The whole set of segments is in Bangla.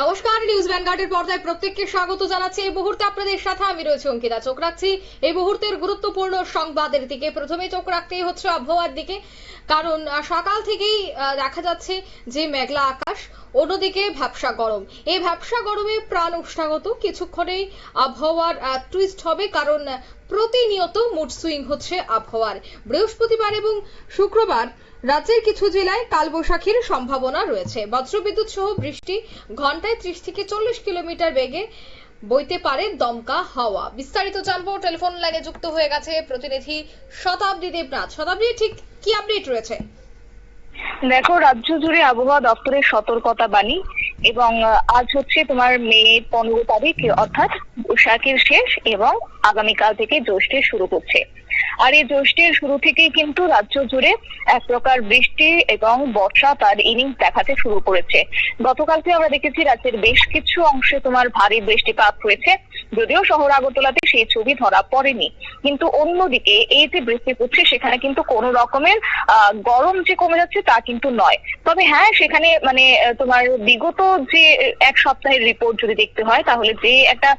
নমস্কার, নিউজ ভ্যানগার্ডের পর্দায় প্রত্যেককে স্বাগত জানাচ্ছি। এই মুহূর্তে আপনাদের সাথে আমি রয়েছে অঙ্কিতা চোখ রাখছি এই মুহূর্তের গুরুত্বপূর্ণ সংবাদের দিকে প্রথমে চোখ রাখতেই হচ্ছে আবহাওয়ার দিকে, কারণ সকাল থেকেই দেখা যাচ্ছে যে মেঘলা আকাশ, অন্যদিকে ভ্যাবসা গরম। এই ভ্যাবসা গরমে প্রাণ উষ্ণাগত। কিছুক্ষণেই আবহাওয়ার টুইস্ট হবে, কারণ প্রতিনিয়ত মুড সুইং হচ্ছে আবহাওয়ার। বৃহস্পতিবার এবং শুক্রবার রাজ্যের কিছু জেলায় কালবৈশাখীর সম্ভাবনা রয়েছে। বজ্রবিদ্যুৎ সহ বৃষ্টি ঘন্টায় ত্রিশ থেকে চল্লিশ কিলোমিটার বেগে বইতে পারে দমকা হাওয়া। বিস্তারিত জানব, টেলিফোন লাইনে যুক্ত হয়ে গেছে প্রতিনিধি শতাব্দী দেবনাথ। শতাব্দী, ঠিক কি আপডেট রয়েছে? দেখো, রাজ্য জুড়ে আবহাওয়া দপ্তরের সতর্কতা বাণী। এবং আজ হচ্ছে তোমার মে পনেরো তারিখ, অর্থাৎ বৈশাখের শেষ এবং আগামীকাল থেকে জ্যৈষ্ঠের শুরু হচ্ছে। আর এই জ্যৈষ্ঠের শুরু থেকেই কিন্তু রাজ্য জুড়ে এক প্রকার বৃষ্টি এবং বর্ষা তার ইনিংস দেখাতে শুরু করেছে। গতকালকে আমরা দেখেছি রাজ্যের বেশ কিছু অংশে তোমার ভারী বৃষ্টিপাত হয়েছে, যদিও শহর আগরতলাতে সেই ছবি ধরা পড়েনি। কিন্তু অন্যদিকে এই যে বৃষ্টি পড়ছে, সেখানে কিন্তু কোনো রকমের গরম যে কমে যাচ্ছে তা কিন্তু নয়। তবে হ্যাঁ সেখানে মানে তোমার বিগত যে এক সপ্তাহের রিপোর্ট যদি দেখতে হয়, তাহলে যে একটা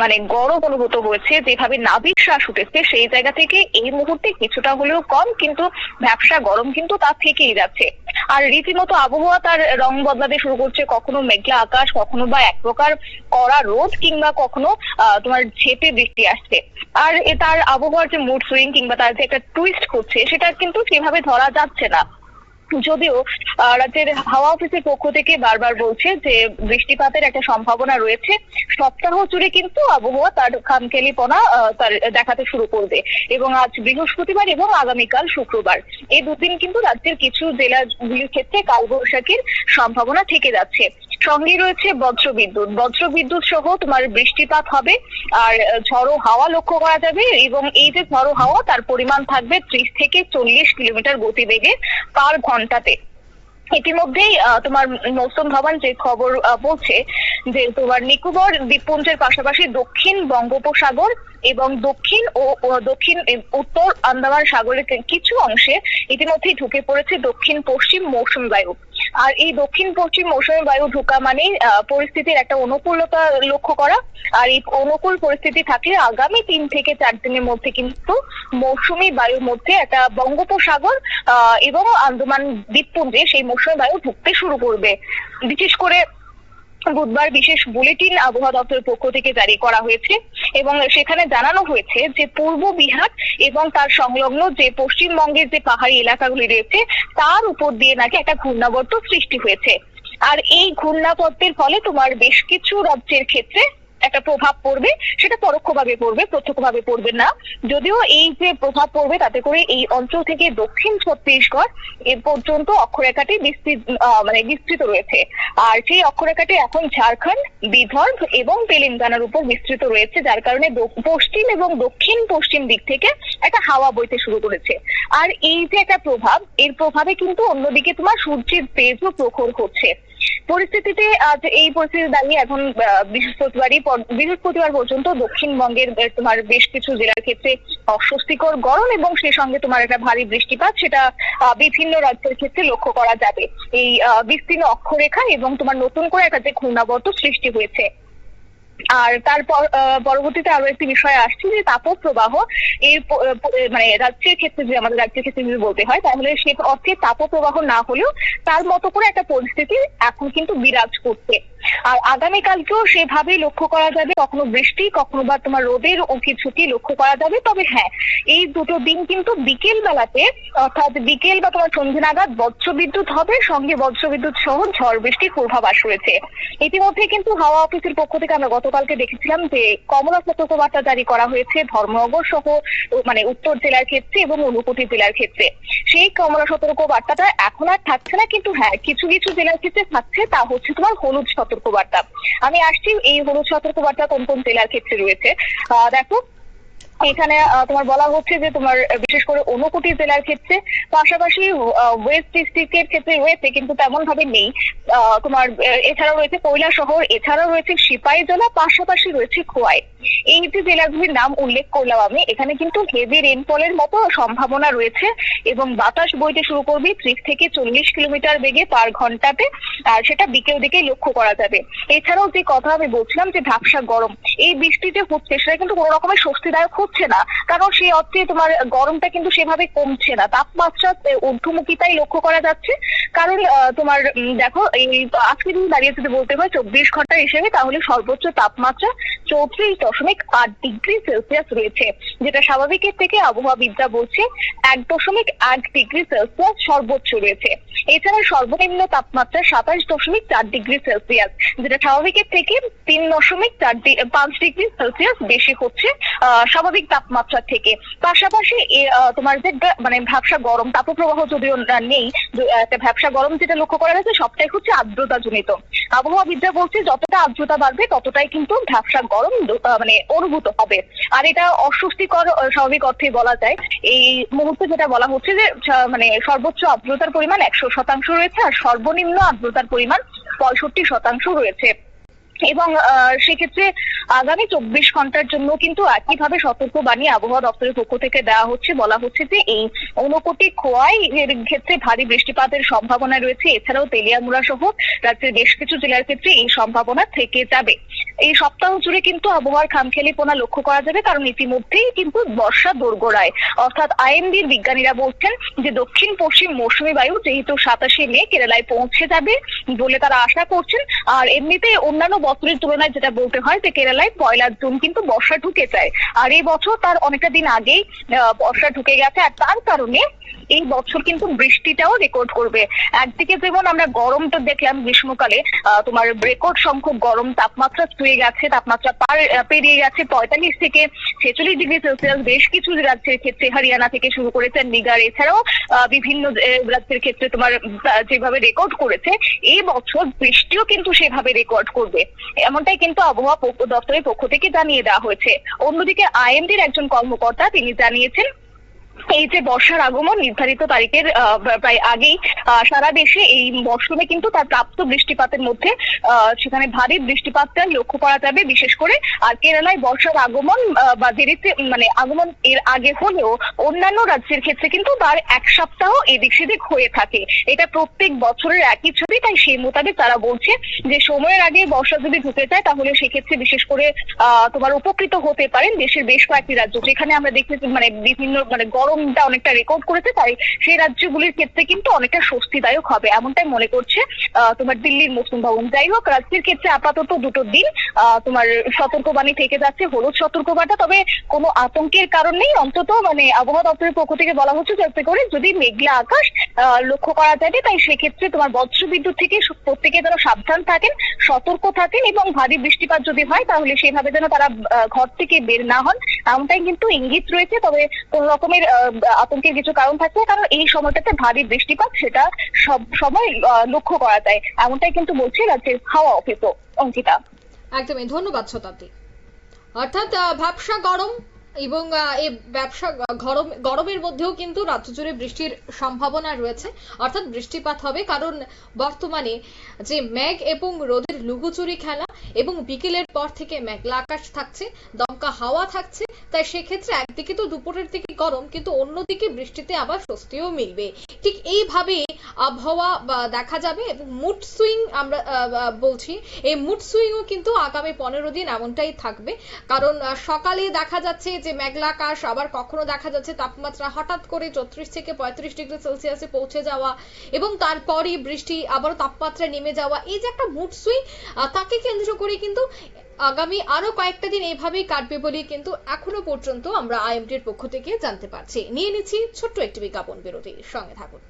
মানে গরম অনুভূত হয়েছে, যেভাবে নাবিক শ্বাস উঠেছে, সেই জায়গা থেকে এই মুহূর্তে কিছুটা হলেও কম, কিন্তু ব্যবসা গরম কিন্তু তা থেকেই যাচ্ছে। আর রীতিমতো আবহাওয়া তার রং বদলাতে শুরু করছে, কখনো মেঘলা আকাশ, কখনো বা এক প্রকার কড়া রোদ, কিংবা কখনো তোমার ঝেপে বৃষ্টি আসছে। আর তার আবহাওয়ার যে মুড সুইং কিংবা তার যে একটা টুইস্ট করছে, সেটা কিন্তু সেভাবে ধরা যাচ্ছে না। যদিও রাজ্যের হাওয়া অফিসের পক্ষ থেকে বারবার বলছে যে বৃষ্টিপাতের একটা সম্ভাবনা রয়েছে। সপ্তাহ জুড়ে কিন্তু আবহাওয়া তার খামখেলিপনা আহ, তার দেখাতে শুরু করবে। এবং আজ বৃহস্পতিবার এবং আগামীকাল শুক্রবার। এই দুদিন কিন্তু রাজ্যের কিছু জেলাগুলির ক্ষেত্রে কালবৈশাখীর সম্ভাবনা থেকে যাচ্ছে। সঙ্গে রয়েছে বজ্র বিদ্যুৎ। বজ্র বিদ্যুৎ সহ তোমার বৃষ্টিপাত হবে আর ঝড়ো হাওয়া লক্ষ্য করা যাবে এবং এই যে ঝড়ো হাওয়া তার পরিমাণ থাকবে ত্রিশ থেকে চল্লিশ কিলোমিটার গতিবেগে পার ঘন্টাতে। ইতিমধ্যেই তোমার মৌসুম ভবন যে খবর বলছে যে তোমার নিকোবর দ্বীপপুঞ্জের পাশাপাশি দক্ষিণ বঙ্গোপসাগর এবং দক্ষিণ ও দক্ষিণ উত্তর আন্দামান সাগরের কিছু অংশে ইতিমধ্যেই ঢুকে পড়েছে দক্ষিণ পশ্চিম মৌসুমী বায়ু আর এই দক্ষিণ পশ্চিম মৌসুমী বায়ু ঢোকা মানে পরিস্থিতির একটা অনুকূলতা লক্ষ্য করা। আর এই অনুকূল পরিস্থিতি থাকলে আগামী তিন থেকে চার দিনের মধ্যে কিন্তু মৌসুমী বায়ুর মধ্যে একটা বঙ্গোপসাগর এবং আন্দামান দ্বীপপুঞ্জে সেই মৌসুমী বায়ু ঢুকতে শুরু করবে। বিশেষ করে বুধবার বিশেষ বুলেটিন আবহাওয়া দপ্তরের পক্ষ থেকে জারি করা হয়েছে এবং সেখানে জানানো হয়েছে যে পূর্ব বিহার এবং তার সংলগ্ন যে পশ্চিমবঙ্গের যে পাহাড়ি এলাকাগুলি রয়েছে, তার উপর দিয়ে নাকি একটা ঘূর্ণাবর্ত সৃষ্টি হয়েছে। আর এই ঘূর্ণাবর্তের ফলে তোমার বেশ কিছু রাজ্যের ক্ষেত্রে একটা প্রভাব পড়বে, সেটা পরোক্ষভাবে পড়বে, প্রত্যক্ষভাবে পড়বে না। যদিও এই যে প্রভাব পড়বে, তাতে করে এই অঞ্চল থেকে দক্ষিণ ছত্তিশগড় এ পর্যন্ত অক্ষরেখাটি বিস্তৃত মানে বিস্তৃত রয়েছে। আর সেই অক্ষরেখাটি এখন ঝাড়খণ্ড, বিদর্ভ এবং তেলেঙ্গানার উপর বিস্তৃত রয়েছে, যার কারণে পশ্চিম এবং দক্ষিণ পশ্চিম দিক থেকে একটা হাওয়া বইতে শুরু করেছে। আর এই যে একটা প্রভাব, এর প্রভাবে কিন্তু অন্যদিকে তোমার সূর্যের তেজও প্রখর হচ্ছে। পরিস্থিতিতে আজ এই পরিস্থিতি দাঁড়িয়ে এখন বৃহস্পতিবার বৃহস্পতিবার পর্যন্ত দক্ষিণবঙ্গের তোমার বেশ কিছু জেলার ক্ষেত্রে অস্বস্তিকর গরম এবং সেই সঙ্গে তোমার একটা ভারী বৃষ্টিপাত, সেটা বিভিন্ন রাজ্যের ক্ষেত্রে লক্ষ্য করা যাবে। এই বিস্তীর্ণ অক্ষরেখা এবং তোমার নতুন করে একটা যে ঘূর্ণাবর্ত সৃষ্টি হয়েছে আর তারপর আহ, পরবর্তীতে আরও একটি বিষয় আসছে যে তাপপ্রবাহ এর প- আহ, প- আহ, মানে রাজ্যের ক্ষেত্রে যদি আমাদের রাজ্যের ক্ষেত্রে যদি বলতে হয় তাহলে সে অর্থে তাপপ্রবাহ না হলেও তার মতো করে একটা পরিস্থিতি এখন কিন্তু বিরাজ করছে। আর আগামীকালকেও সেভাবে লক্ষ্য করা যাবে। কখনো বৃষ্টি, কখনো বা তোমার রোদের ঝুঁকি লক্ষ্য করা যাবে। তবে হ্যাঁ এই দুটো দিন কিন্তু বিকেল বেলাতে অর্থাৎ বিকেল বা তোমার সন্ধ্যে নাগাদ বজ্রবিদ্যুৎ হবে, সঙ্গে বজ্রবিদ্যুৎ সহ ঝড় বৃষ্টির পূর্বাভাস রয়েছে। ইতিমধ্যে কিন্তু হাওয়া অফিসের পক্ষ থেকে আমরা গতকালকে দেখেছিলাম যে কমলা সতর্কবার্তা জারি করা হয়েছে ধর্মনগর সহ মানে উত্তর জেলার ক্ষেত্রে এবং ঊনকোটি জেলার ক্ষেত্রে। সেই কমলা সতর্ক বার্তাটা এখন আর থাকছে না, কিন্তু হ্যাঁ কিছু কিছু জেলার ক্ষেত্রে থাকছে। তা হচ্ছে তোমার হলুদ সতর্কবার্তা। আমি আসছি এই হলুদ সতর্কবার্তা কোন কোন জেলার ক্ষেত্রে রয়েছে। দেখো এখানে তোমার বলা হচ্ছে যে তোমার বিশেষ করে ঊনকোটি জেলার ক্ষেত্রে, পাশাপাশি ওয়েস্ট ডিস্ট্রিক্টের ক্ষেত্রে রয়েছে, কিন্তু তেমন ভাবে নেই তোমার এছাড়াও রয়েছে কৈলা শহর, এছাড়াও রয়েছে সিপাহী জেলা, পাশাপাশি রয়েছে খোয়াই। এই যে জেলাগুলির নাম উল্লেখ করলাম আমি, এখানে কিন্তু হেভি রেনফলের মতো সম্ভাবনা রয়েছে এবং বাতাস বইতে শুরু করবে ত্রিশ থেকে চল্লিশ কিলোমিটার বেগে পার ঘন্টাতে, আর সেটা বিকেল দিকেই লক্ষ্য করা যাবে। এছাড়াও যে কথা আমি বলছিলাম যে ঝাপসা গরম, এই বৃষ্টিতে হচ্ছে, সেটা কিন্তু কোনো রকমের স্বস্তিদায়ক হচ্ছে না। কারণ সেই অর্থে তোমার গরমটা কিন্তু সেভাবে কমছে না। তাপমাত্রা ঊর্ধ্বমুখিতাই লক্ষ্য করা যাচ্ছে। কারণ তোমার দেখো এই আজকে দিন দাঁড়িয়ে যদি বলতে হয় চব্বিশ ঘণ্টা হিসেবে তাহলে সর্বোচ্চ তাপমাত্রা চৌত্রিশ দশমিক আট ডিগ্রি সেলসিয়াস রয়েছে যেটা স্বাভাবিকের থেকে আবহাওয়াবিদরা বলছে এক দশমিক এক ডিগ্রি সেলসিয়াস সর্বোচ্চ রয়েছে। এছাড়া সর্বনিম্ন তাপমাত্রা সাতাশ দশমিক চার ডিগ্রি সেলসিয়াস যেটা স্বাভাবিকের থেকে তিন দশমিক চার পাঁচ ডিগ্রি সেলসিয়াস বেশি হচ্ছে। আহ, স্বাভাবিক তাপমাত্রা থেকে। পাশাপাশি তোমার যে মানে ভ্যাবসা গরম, তাপপ্রবাহ যদিও নেই ভ্যাবসা গরম যেটা লক্ষ্য করা যাচ্ছে, সবটাই হচ্ছে আর্দ্রতা জনিত আবহাওয়াবিদরা বলছে, যতটা আর্দ্রতা বাড়বে, ততটাই কিন্তু ভ্যাবসা গরম মানে অনুভূত হবে। আর এটা অস্বস্তিকর স্বাভাবিক অর্থে বলা যায়। এই মুহূর্তে যেটা বলা হচ্ছে যে মানে সর্বোচ্চ আর্দ্রতার পরিমাণ একশো শতাংশ রয়েছে, আর সর্বনিম্ন আর্দ্রতার পরিমাণ পঁয়ষট্টি শতাংশ রয়েছে। এবং সেক্ষেত্রে আগামী চব্বিশ ঘণ্টার জন্য কিন্তু একইভাবে সতর্ক সতর্কবাণী আবহাওয়া দপ্তরের পক্ষ থেকে দেওয়া হচ্ছে। বলা হচ্ছে যে এই ঊনকোটি খোয়াই এর ক্ষেত্রে ভারী বৃষ্টিপাতের সম্ভাবনা রয়েছে। এছাড়াও তেলিয়ামুড়া সহ রাজ্যের বেশ কিছু জেলার ক্ষেত্রে এই সম্ভাবনা থেকে যাবে। এই সপ্তাহ জুড়ে কিন্তু আবহাওয়ার খামখেয়ালিপনা লক্ষ্য করা যাবে, কারণ ইতিমধ্যেই কিন্তু বর্ষা দোরগোড়ায়। অর্থাৎ আইএমডির বিজ্ঞানীরা বলছেন যে দক্ষিণ পশ্চিম মৌসুমী বায়ু, যেহেতু সাতাশে মে, কেরালায় পৌঁছে যাবে বলে তারা আশা করছেন। আর এমনিতে অন্যান্য বছরের তুলনায় যেটা বলতে হয় যে কেরালায় পয়লা জুন কিন্তু বর্ষা ঢুকে যায়। আর এই বছর তার অনেকটা দিন আগেই বর্ষা ঢুকে গেছে। আর তার কারণে এই বছর কিন্তু বৃষ্টিটাও রেকর্ড করবে। একদিকে যেমন আমরা গরমটা দেখলাম, গ্রীষ্মকালে তোমার রেকর্ড সংখ্যক গরম তাপমাত্রা ছুঁয়ে গেছে, তাপমাত্রা পার পেরিয়ে গেছে পঁয়তাল্লিশ থেকে ছেচল্লিশ ডিগ্রি সেলসিয়াস। বেশ কিছু রাজ্যের ক্ষেত্রে হরিয়ানা থেকে শুরু করে চন্ডিগড়, এছাড়াও বিভিন্ন রাজ্যের ক্ষেত্রে তোমার যেভাবে রেকর্ড করেছে, এই বছর বৃষ্টিও কিন্তু সেভাবে রেকর্ড করবে। এমনটাই কিন্তু আবহাওয়া দপ্তরের পক্ষ থেকে জানিয়ে দেওয়া হয়েছে। অন্যদিকে আইএমডির একজন কর্মকর্তা, তিনি জানিয়েছেন এই যে বর্ষার আগমন নির্ধারিত তারিখের প্রায় আগেই সারা দেশে এই মরশুমে কিন্তু তার প্রাপ্ত বৃষ্টিপাতের মধ্যে সেখানে ভারী বৃষ্টিপাতটা লক্ষ্য করা যাবে। বিশেষ করে, আর কেরালায় বর্ষার আগমন বা দেরিতে মানে আগমন এর আগে হলেও অন্যান্য রাজ্যের ক্ষেত্রে কিন্তু তার এক সপ্তাহ এদিক সেদিক হয়ে থাকে। এটা প্রত্যেক বছরের একই ছবি, তাই সেই মোতাবেক তারা বলছে যে, সময়ের আগে বর্ষা যদি ঢুকে যায়, তাহলে সেক্ষেত্রে বিশেষ করে তোমার উপকৃত হতে পারেন দেশের বেশ কয়েকটি রাজ্য। যেখানে আমরা দেখেছি মানে বিভিন্ন মানে গরমটা অনেকটা রেকর্ড করেছে, তাই সেই রাজ্যগুলির ক্ষেত্রে কিন্তু অনেকটা স্বস্তিদায়ক হবে। এমনটাই মনে করছে তোমার দিল্লির মৌসুম ভবন। যাই হোক, রাজ্যের ক্ষেত্রে আপাতত দুটো দিন তোমার সতর্কবাণী থেকে যাচ্ছে, হলুদ সতর্কবার্তা তবে কোনো আতঙ্কের কারণ নেই। অন্তত মানে আবহাওয়া দপ্তরের পক্ষ থেকে বলা হচ্ছে যাতে করে যদি মেঘলা আকাশ লক্ষ্য করা যাবে তাই সেক্ষেত্রে তোমার বজ্র বিদ্যুৎ থেকে প্রত্যেকে যেন সাবধান থাকেন, সতর্ক থাকেন এবং ভারী বৃষ্টিপাত যদি হয়, তাহলে সেভাবে যেন তারা ঘর থেকে বের না হন। এমনটাই কিন্তু ইঙ্গিত রয়েছে তবে কোন রকমের আতঙ্কের কিছু কারণ থাকছে কারণ এই সময়টাতে ভারী বৃষ্টিপাত সেটা সব সময় লক্ষ্য করা যায়। এমনটাই কিন্তু বলছে রাজ্যের হাওয়া অফিসও অঙ্কিতা। একদমই ধন্যবাদ শতাব্দী। অর্থাৎ আহ, ভ্যাবসা গরম এবং এই ব্যবসা গরম গরমের মধ্যেও কিন্তু রাজ্য জুড়ে বৃষ্টির সম্ভাবনা রয়েছে। অর্থাৎ বৃষ্টিপাত হবে কারণ বর্তমানে যে মেঘ এবং রোদের লুকোচুরি খেলা এবং বিকেলের পর থেকে মেঘলা আকাশ থাকছে। দমকা হাওয়া থাকছে, তাই সেক্ষেত্রে একদিকে তো দুপুরের দিকে গরম, কিন্তু অন্যদিকে বৃষ্টিতে আবার স্বস্তিও মিলবে। ঠিক এইভাবে আবহাওয়া দেখা যাবে এবং মুড সুইং আমরা বলছি, এই মুড সুইংও কিন্তু আগামী পনেরো দিন এমনটাই থাকবে। কারণ সকালে দেখা যাচ্ছে যে মেঘলা আকাশ, আবার কখনো দেখা যাচ্ছে তাপমাত্রা হঠাৎ করে চৌত্রিশ থেকে পঁয়ত্রিশ ডিগ্রি সেলসিয়াসে পৌঁছে যাওয়া এবং তারপরই বৃষ্টি আবার তাপমাত্রা নেমে যাওয়া, এই যে একটা মুড সুইং তাকে কেন্দ্র করে কিন্তু আগামী আরও কয়েকটা দিন এইভাবেই কাটবে বলে কিন্তু এখনও পর্যন্ত আমরা আইএমডির পক্ষ থেকে জানতে পারছি। নিয়ে নিচ্ছি ছোট্ট একটি বিজ্ঞাপন বিরতির সঙ্গে থাকুন।